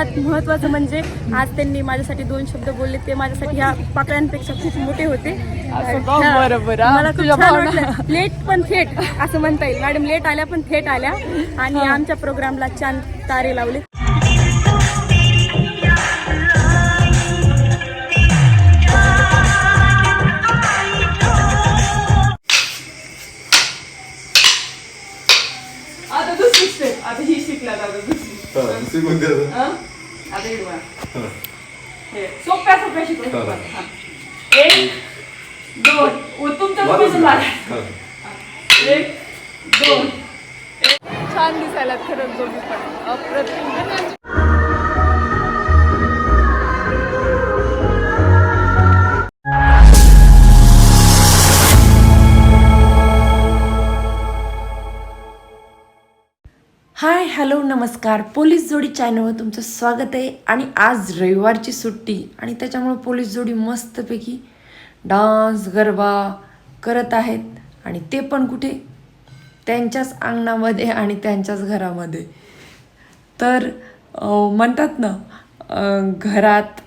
सर्वात महत्त्वाचं म्हणजे आज त्यांनी माझ्यासाठी दोन शब्द बोलले ते माझ्यासाठी ह्या पाकळ्यांपेक्षा खूप मोठे होते? हा. हा, मला खूप छान. वाटलं. लेट पण थेट असं म्हणता येईल. मॅडम लेट आल्या पण थेट आल्या. आणि आमच्या प्रोग्रामला छान तारे लावले. आता दुसरी स्टेप आता ही शिकला आता दुसरी. हा, दुसरी कोणती हं? सोप्या सोप्या शिकवतो हा. एक दोन उ- तुमचं मला तुम्हीच मारा. हा. एक दोन एक. छान दिसायला खरंच दोघी पण अप्रतिम हाय हॅलो नमस्कार. पोलीस जोडी चॅनलवर तुमचं स्वागत आहे. आणि आज रविवारची सुट्टी आणि त्याच्यामुळे पोलीस जोडी मस्तपैकी डान्स गरबा करत आहेत. आणि ते पण कुठे? त्यांच्याच अंगणामध्ये आणि त्यांच्याच घरामध्ये. तर म्हणतात ना घरात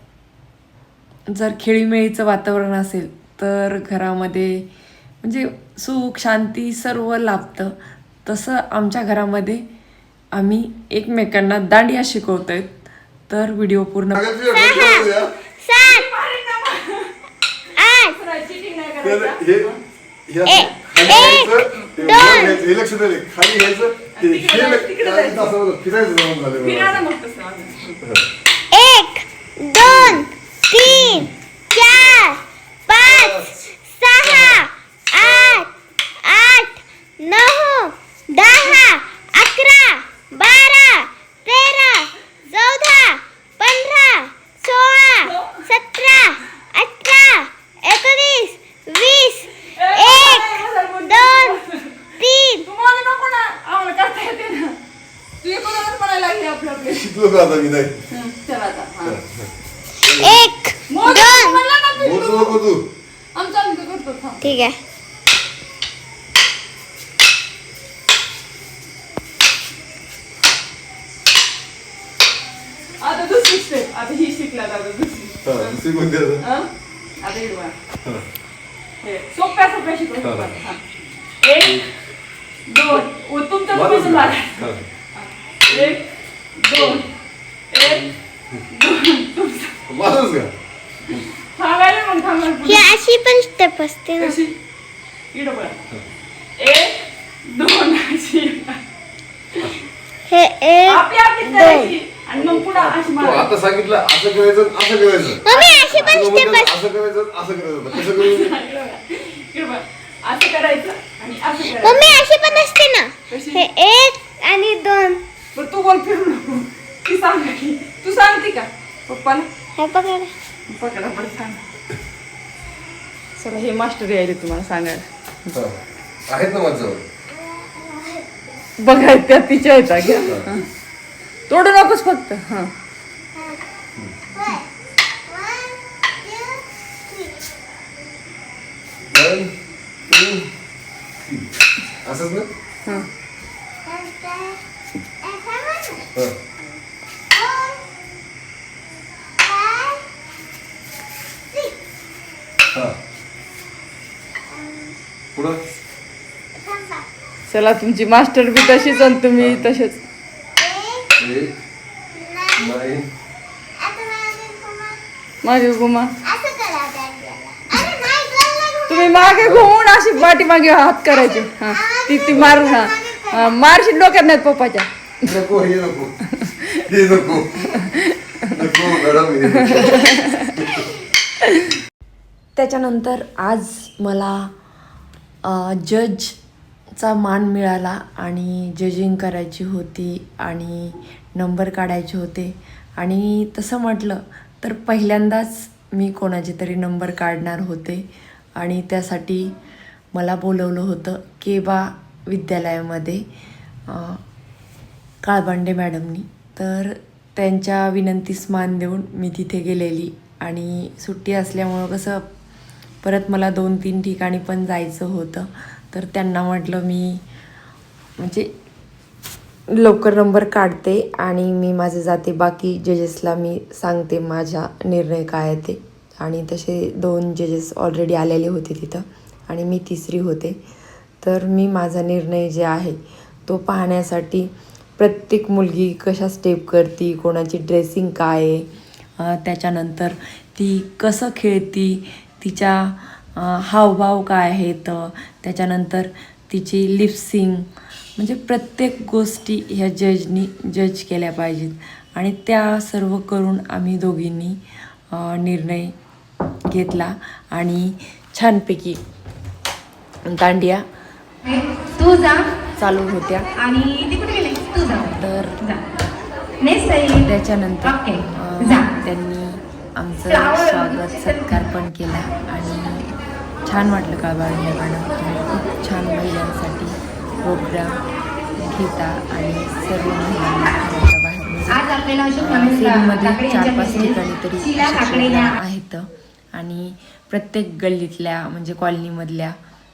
जर खेळीमेळीचं वातावरण असेल तर घरामध्ये म्हणजे सुख शांती सर्व लाभतं. तसं आमच्या घरामध्ये आम्ही एकमेकांना दांडिया शिकवतोय. तर व्हिडिओ पूर्ण अगं, तुझ्या डोक्यावर द्या. तर हे हे असं खाली घ्यायचं, ते वर घ्यायचं, हे लक्ष द्या रे. खाली घ्यायचं ते हे तिकडे ल- जायचं. असं बघा, फिरायचं जमून झालं फिरा बघा. ना मग तसं अजून. एक दोन तीन चार पाच सहा आठ आठ नऊ दहा अकरा बारा तेरा चौदा पंधरा सोळा सतरा अठरा एकोणीस वीस एक दोन तीन तुम्हाला नको ना आम्हाला करता येते ना तू एकोणावर म्हणायला लागली आपलं आपले शिकलो का आता मी नाही हं, चला आता हा. एक मोज दोन म्हणला ना तू. बोलतो नको तू आमचं आमचं करतो थांब. ठीक आहे स्टेप आता ही शिकला आता दुसरी हा, दुसरी कोणती आता? हं? आता इकडे बघा. हा. हे, सोप्या सोप्या शिकवतो हा. हा. एक दोन उ- तुमचं मला तुम्हीच मारा. हा. एक दोन एक दोन माझंच का थांबायला मग थांबायला ही पुढे. अशी पण स्टेप असते ना कशी इकडे बघा एक दोन अशी हे एक आपली आपली करायची आणि मग पुढे अशी तो मारायची. आता सांगितलं असं करायचं असं करायचं. मम्मी अशी पण तो स्टेप म्हणतो, असं करायचं असं करायचं कसं करू इकडे बघा. इकडे बघा. असं करायचं आणि असं करायचं. मम्मी अशी पण असते ना. कशी? हे एक आणि दोन. बरं तू बोल फिरू नको ती तू सांगते का? पप्पाला? हे बघा पकडा बरं सांग. चला हे मास्टर यायले तुम्हाला सांगायला. हा. आहेत ना बघाय त्या तिच्या येतात घ्या. तोडू नकोस फक्त हा. असंच ना हं. हा. हा. चला तुमची मास्टर बी तशीच आणि तुम्ही तसेच एक मागे घुमा असं करा अरे नाही गं, तुम्ही मागे घुमून अशी पाठी मागे हात करायचे. हा ती ती मार हा मारशील डोक्यात नाहीत पप्पाच्या. नको हे नको. हे नको. नको मॅडम हे नको. त्याच्यानंतर आज मला चा मान मिळाला आणि जजिंग करायची होती आणि नंबर काढायचे होते. आणि तसं म्हटलं तर पहिल्यांदाच मी कोणाचे तरी नंबर काढणार होते. आणि त्यासाठी मला बोलवलं होतं केबा विद्यालयामध्ये काळबांडे मॅडमनी. तर त्यांच्या विनंतीस मान देऊन मी तिथे गेलेली. आणि सुट्टी असल्यामुळं कसं परत मला दोन तीन ठिकाणी पण जायचं होतं. तर त्यांना म्हटलं मी म्हणजे लवकर नंबर काढते आणि मी माझे जाते. बाकी जजेसला मी सांगते माझा निर्णय काय आहे ते. आणि तसे दोन जजेस ऑलरेडी आलेले होते तिथं आणि मी तिसरी होते. तर मी माझा निर्णय जे आहे तो पाहण्यासाठी प्रत्येक मुलगी कशा स्टेप करती कोणाची ड्रेसिंग काय आहे त्याच्यानंतर ती कसं खेळती तिच्या हावभाव काय आहेत त्याच्यानंतर तिची लिपसिंग म्हणजे प्रत्येक गोष्टी ह्या जजनी जज केल्या पाहिजेत. आणि त्या सर्व करून आम्ही दोघींनी निर्णय घेतला आणि छानपैकी दांडिया तू जा. चालू होत्या. आणि तर त्याच्यानंतर त्यांनी आमचं स्वागत सत्कार पण केला आणि छान वाटलं का मॅडम तुम्ही खूप छान महिलांसाठी प्रोग्राम घेता आणि सर्व महिलांना बाहेर म्हणजे चार पाच ठिकाणी तरी आहेत. आणि प्रत्येक गल्लीतल्या म्हणजे कॉलनीमधल्या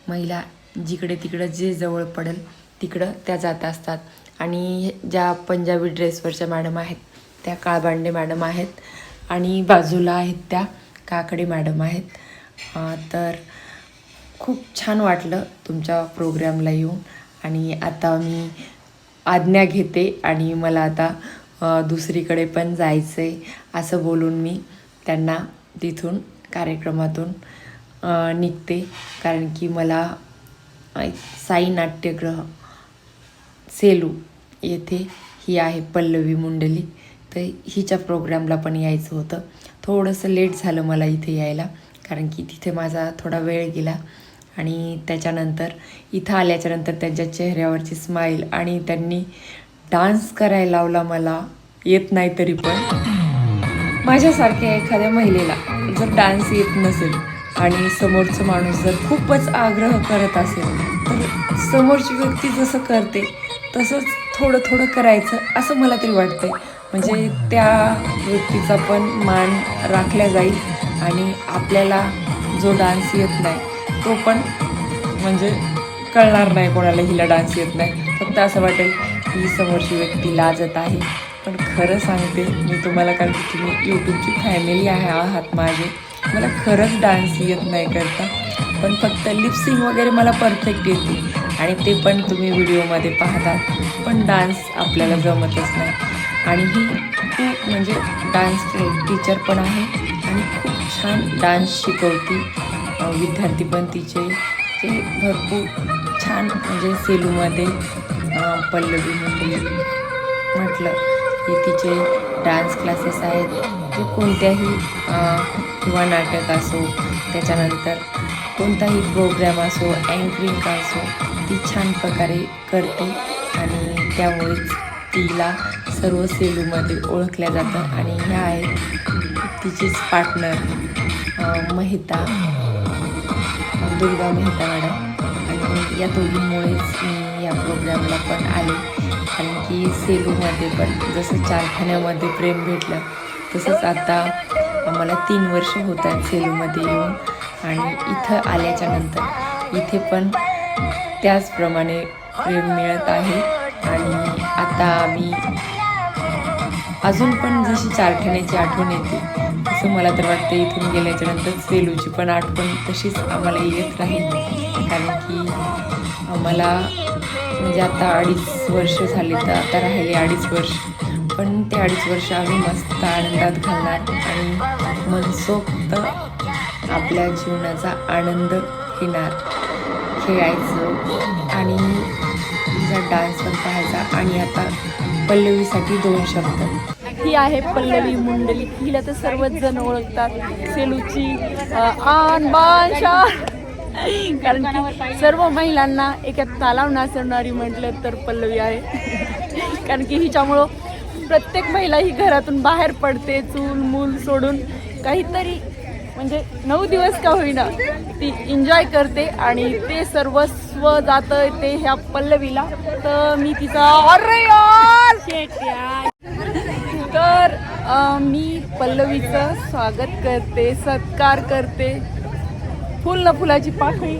महिला जिकडे तिकडं जे जवळ पडेल तिकडं त्या जात असतात. आणि ज्या पंजाबी ड्रेसवरच्या मॅडम आहेत त्या काळबांडे मॅडम आहेत आणि बाजूला आहेत त्या काकडे मॅडम आहेत. तर खूप छान वाटलं तुमच्या प्रोग्रॅमला येऊन. आणि आता मी आज्ञा घेते आणि मला आता दुसरीकडे पण जायचं आहे असं बोलून मी त्यांना तिथून कार्यक्रमातून निघते. कारण की मला साई नाट्यग्रह सेलू येथे ही आहे पल्लवी मुंडली. तर हिच्या प्रोग्रामला पण यायचं होतं. थोडंसं लेट झालं मला इथे यायला. कारण की तिथे माझा थोडा वेळ गेला. आणि त्याच्यानंतर इथं आल्याच्यानंतर त्यांच्या चेहऱ्यावरची स्माईल आणि त्यांनी डान्स करायला लावला मला येत नाही तरी पण. माझ्यासारख्या एखाद्या महिलेला जर डान्स येत नसेल आणि समोरचं माणूस जर खूपच आग्रह करत असेल तर समोरची व्यक्ती जसं करते तसंच थोडं थोडं करायचं असं मला तरी वाटतं म्हणजे त्या व्यक्तीचा पण मान राखला जाईल आणि आपल्याला जो डान्स येत नाही तो पण म्हणजे कळणार नाही कोणाला हिला डान्स येत नाही. फक्त असं वाटेल ही समोरची व्यक्ती लाजत आहे. पण खरं सांगते मी तुम्हाला कारण की तुम्ही यूट्यूबची फॅमिली आहे आहात माझे. मला खरंच डान्स येत नाही करता. पण फक्त लिपसिंग वगैरे मला परफेक्ट येते. आणि ते पण तुम्ही व्हिडिओमध्ये पाहतात. पण डान्स आपल्याला जमतच नाही. आणि ही खूप म्हणजे डान्स टीचर पण आहे. आणि खूप छान डान्स शिकवते. विद्यार्थी पण तिचे जे भरपूर छान म्हणजे सेलूमध्ये पल्लवी मुंडे म्हटलं की तिचे डान्स क्लासेस आहेत. ते कोणत्याही किंवा नाटक असो त्याच्यानंतर कोणताही प्रोग्राम असो अँकरिंग असो ती छान प्रकारे करते आणि त्यामुळेच तिला सर्व सेलूमध्ये ओळखल्या जातं. आणि ह्या आहेत तिचीच पार्टनर महिता. दुर्गा मेहता मॅडम. आणि या दोघींमुळेच मी या प्रोग्रामला पण आले. कारण की सेलूमध्ये पण जसं चारखान्यामध्ये प्रेम भेटलं तसंच आता आम्हाला तीन वर्ष होत आहेत सेलूमध्ये येऊन. आणि इथं आल्याच्यानंतर इथे पण त्याचप्रमाणे प्रेम मिळत आहे. आणि आता आम्ही अजून पण जशी चारखान्याची आठवण येते असं मला तर वाटतं इथून गेल्याच्यानंतर सेलूची पण आठवण तशीच आम्हाला येत राहील. कारण की आम्हाला म्हणजे आता अडीच वर्ष झाली तर आता राहिले अडीच वर्ष. पण ते अडीच वर्ष आम्ही मस्त आनंदात घालणार आणि मनसोक्त आपल्या जीवनाचा आनंद घेणार खेळायचं आणि तिचा डान्स पण पाहायचा. आणि आता पल्लवीसाठी दोन शब्द. ही आहे पल्लवी मुंडली. हिला तर सर्वच जण ओळखतात. सेलूची आन बान कारण की सर्व महिलांना एका तालाव नाचवणारी म्हटलं तर पल्लवी आहे. कारण की हिच्यामुळं प्रत्येक महिला ही घरातून बाहेर पडते चूल मूल सोडून. काहीतरी म्हणजे नऊ दिवस का होईना ती एन्जॉय करते आणि ते सर्वस्व जातं ते ह्या पल्लवीला. तर मी तिचा अरे यार. मी पल्लवीचं स्वागत करते सत्कार करते. फुल ना फुलाची पाकळी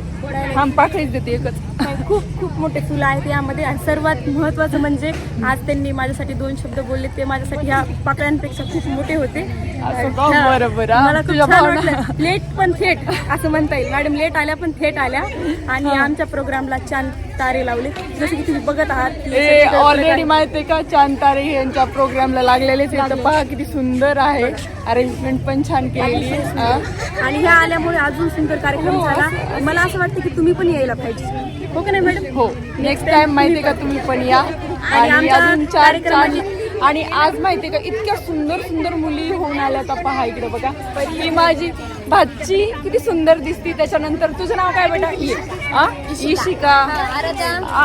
थांब पाकळीच देते एकच. खूप खूप मोठे फुलं आहेत. यामध्ये आणि सर्वात महत्त्वाचं म्हणजे आज त्यांनी माझ्यासाठी दोन शब्द बोलले ते माझ्यासाठी ह्या पाकळ्यांपेक्षा खूप मोठे होते? हा. हा, मला खूप छान. वाटलं. लेट पण थेट असं म्हणता येईल. मॅडम लेट आल्या पण थेट आल्या. आणि आमच्या प्रोग्रामला छान तारे लावले जसे की तुम्ही बघत आहात हे ऑलरेडी माहिती का? चांतारे यांच्या प्रोग्रामला लागलेलेच तर पहा किती सुंदर आहे. अरेंजमेंट पण छान केलेली आहे. हा. आणि ह्या आल्यामुळे अजून सुंदर कार्यक्रम झाला. मला असं वाटतं की तुम्ही पण यायला पाहिजे. हो का नाही मॅडम हो. नेक्स्ट टाइम माहितीये का तुम्ही पण या. आणि अजून चार चार आणि आज माहितीये का इतक्या सुंदर सुंदर मुली होऊन आल्या आता पहा इकडे बघा. ही माझी भाची किती सुंदर दिसती. त्याच्यानंतर तुझं नाव काय बेटा? ये. आ? ईशिका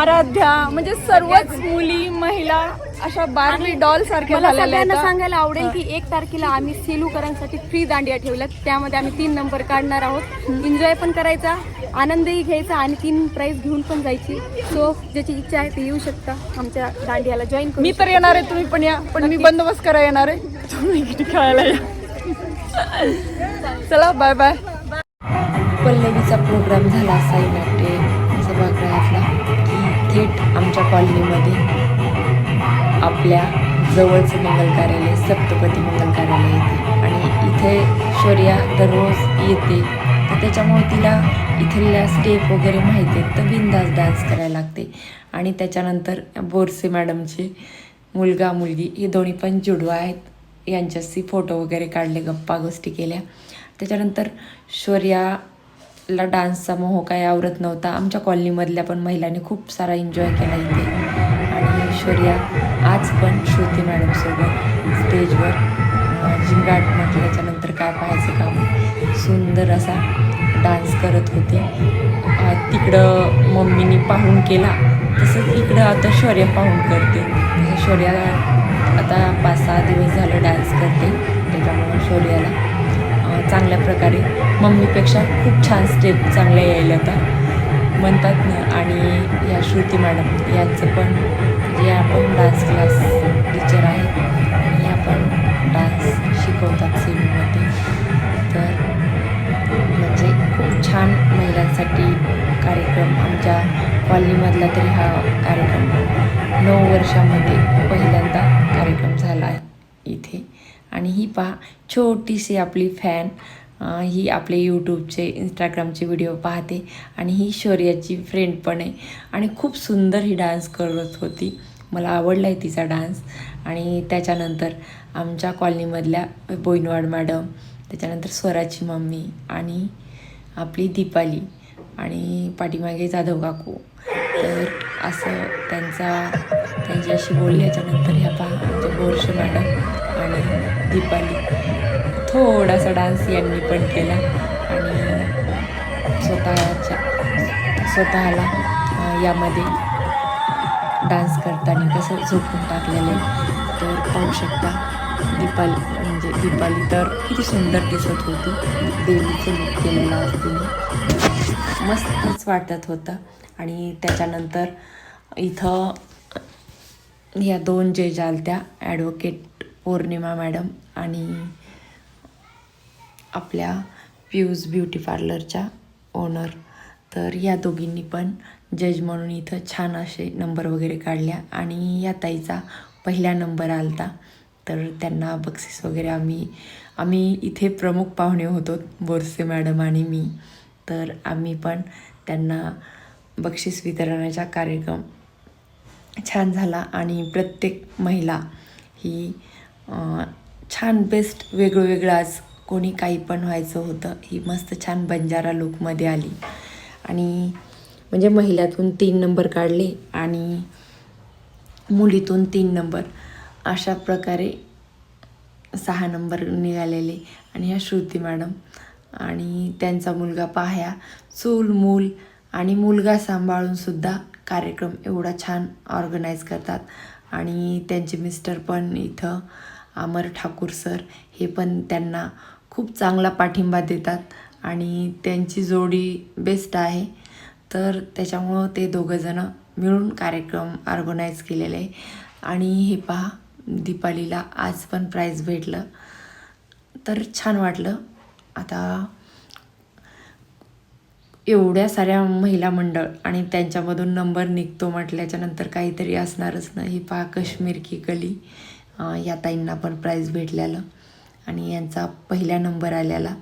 आराध्या. म्हणजे सर्वच मुली महिला अशा बार्बी डॉल सारख्या मला झालेल्या सगळ्यांना आहेत. सांगायला आवडेल की एक तारखेला आम्ही सेलूकरांसाठी फ्री दांडिया ठेवल्यात. त्यामध्ये आम्ही तीन नंबर काढणार आहोत. एन्जॉय पण करायचा आनंदही घ्यायचा आणि तीन प्राइज घेऊन पण जायची. सो ज्याची इच्छा आहे ते येऊ शकता. आमच्या दांडियाला जॉईन करू मी तर येणार आहे तुम्ही पण या. पण मी बंदोबस्त करा येणार आहे. तुम्ही किती खेळायला या. चला बाय बाय पल्लवीचा प्रोग्राम झाला साई नाट्य सभागृहातला. की थेट आमच्या कॉलनीमध्ये आपल्या जवळचं मंगल कार्यालय सप्तपती मंगल कार्यालय येते. आणि इथे शौर्या दररोज येते. तर त्याच्यामुळे तिला इथल्या स्टेप वगैरे माहिती आहेत तर बिंदास डान्स करायला लागते. आणि त्याच्यानंतर बोरसे मॅडमचे मुलगा मुलगी हे दोन्ही पण जुडवा आहेत. यांच्याशी फोटो वगैरे काढले गप्पा गोष्टी केल्या. त्याच्यानंतर शौर्याला डान्सचा मोह काही आवरत नव्हता. आमच्या कॉलनीमधल्या पण महिलांनी खूप सारा एन्जॉय केला इथे. ऐश्वर्या शौर्या आज पण श्रुती मॅडमसोबत स्टेजवर अं, झिंगाट म्हटल्याच्यानंतर म्हणजे काय पाहायचं काम सुंदर असा डान्स करत होते. तिकडं मम्मीनी पाहून केला तसंच इकडं आता शौर्य पाहून करते. तसं शौर्या आता पाच सहा दिवस झालं डान्स करते त्याच्यामुळं शौर्याला चांगल्या प्रकारे मम्मीपेक्षा खूप छान स्टेप चांगल्या यायला आता. म्हणतात ना आणि या श्रुती मॅडम यांचं पण जे आपण डान्स क्लास टीचर आहेत आणि पण डान्स शिकवतात सेमीमध्ये तर म्हणजे खूप छान महिलांसाठी कार्यक्रम आमच्या कॉलनीमधला तरी हा कार्यक्रम नऊ वर्षामध्ये पहिल्यांदा कार्यक्रम झाला आहे इथे. आणि ही पहा छोटीशी आपली फॅन ही आपले यूट्यूबचे इंस्टाग्रामचे व्हिडिओ पाहते. आणि ही शौर्याची फ्रेंड पण आहे. आणि खूप सुंदर ही डान्स करत होती. मला आवडला आहे तिचा डान्स आणि त्याच्यानंतर आमच्या कॉलनीमधल्या बोईनवाड मॅडम त्याच्यानंतर स्वराची मम्मी आणि आपली दीपाली आणि पाठीमागे जाधव काकू. तर असं त्यांचा त्यांच्याशी बोलल्याच्यानंतर ह्या पहा आमच्या बोरशे मॅडम आणि दीपाली. थोडासा डान्स यांनी पण केला. आणि स्वतःच्या स्वतःला यामध्ये डान्स करताना कसं झोपून टाकलेलं आहे तर पाहू शकता. दीपाली म्हणजे दीपाली तर किती सुंदर दिसत होती. देवीचं लुक केलेलं असते. मस्तच वाटत होतं. आणि त्याच्यानंतर इथं या दोन जे जालत्या ॲडव्होकेट पौर्णिमा मॅडम आणि आपल्या प्यूज ब्युटी पार्लरच्या ओनर तर या दोघींनी पण जज म्हणून इथं छान असे नंबर वगैरे काढल्या आणि या ताईचा पहिला नंबर आलता. तर त्यांना बक्षीस वगैरे आम्ही आम्ही इथे प्रमुख पाहुणे होतो बोरसे मॅडम आणि मी. तर आम्ही पण त्यांना बक्षीस वितरणाचा कार्यक्रम छान झाला आणि प्रत्येक महिला ही छान बेस्ट वेगळं वेगळं आज कोणी काही पण व्हायचं होतं ही मस्त छान बंजारा लुकमध्ये आली. आणि म्हणजे महिलातून तीन नंबर काढले आणि मुलीतून तीन नंबर अशा प्रकारे सहा नंबर निघालेले आणि ह्या श्रुती मॅडम आणि त्यांचा मुलगा पाह्या चूल मूल आणि मुलगा सांभाळूनसुद्धा कार्यक्रम एवढा छान ऑर्गनाईज करतात. आणि त्यांचे मिस्टर पण इथं अमर ठाकूर सर हे पण त्यांना खूप चांगला पाठिंबा देतात आणि त्यांची जोडी बेस्ट आहे. तर त्याच्यामुळं ते दोघंजणं मिळून कार्यक्रम ऑर्गनाईज केलेले आहे. आणि हे पहा दीपालीला आज पण प्राईज भेटलं. तर छान वाटलं. आता एवढ्या साऱ्या महिला मंडळ आणि त्यांच्यामधून नंबर निघतो म्हटल्याच्यानंतर काहीतरी असणारच ना. ही पहा काश्मीर की कली या ताईंना पण प्राईज भेटलेलं. आणि यांचा पहिला नंबर आलेला.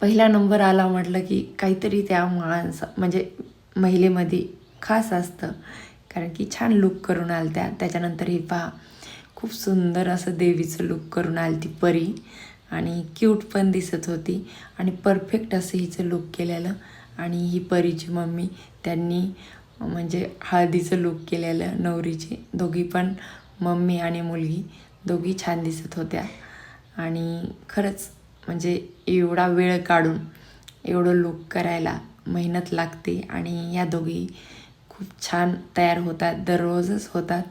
पहिला नंबर आला म्हटलं की काहीतरी त्या माणसा म्हणजे महिलेमध्ये खास असतं. कारण की छान लुक करून आलत्या. त्याच्यानंतर ही पहा खूप सुंदर असं देवीचं लुक करून आलती परी. आणि क्यूट पण दिसत होती. आणि परफेक्ट असं हिचं लुक केलेलं. आणि ही परीची मम्मी त्यांनी म्हणजे हळदीचं लुक केलेलं नवरीची. दोघी पण मम्मी आणि मुलगी. दोघी छान दिसत होत्या. आणि खरंच म्हणजे एवढा वेळ काढून एवढं लुक करायला मेहनत लागते आणि या दोघी खूप छान तयार होतात दररोजच होतात.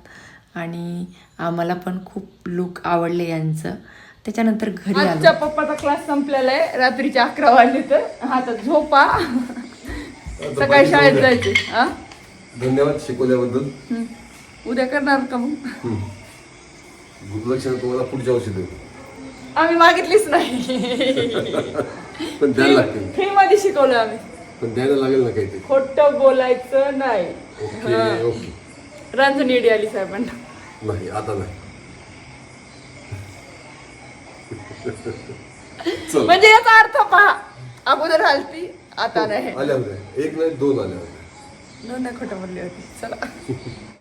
आणि आम्हाला पण खूप लुक आवडले यांचं. त्याच्यानंतर घरी आजच्या आलो पप्पाचा क्लास संपलेला आहे रात्रीचे अकरा वाजले तर. आता झोपा. सकाळी शाळेत जायचे. हा? धन्यवाद शिकवल्याबद्दल. उद्या करणार का मग? गुरुदक्षिणा तुम्हाला पुढच्या वर्षी देऊ. आम्ही मागितलीच नाही. पण द्यायला लागतील. फ्री मध्ये शिकवलं आम्ही. पण द्यायला लागेल ना काहीतरी. खोट बोलायचं नाही. Okay okay. रांजणी इडी आली साहेबांना. नाही आता नाही. चल. म्हणजे याचा अर्थ पहा. अगोदर हलती आता नाही. आल्या होत्या. एक नाही दोन आल्या होत्या. दोन नाही खोटं बोलली होती. चला.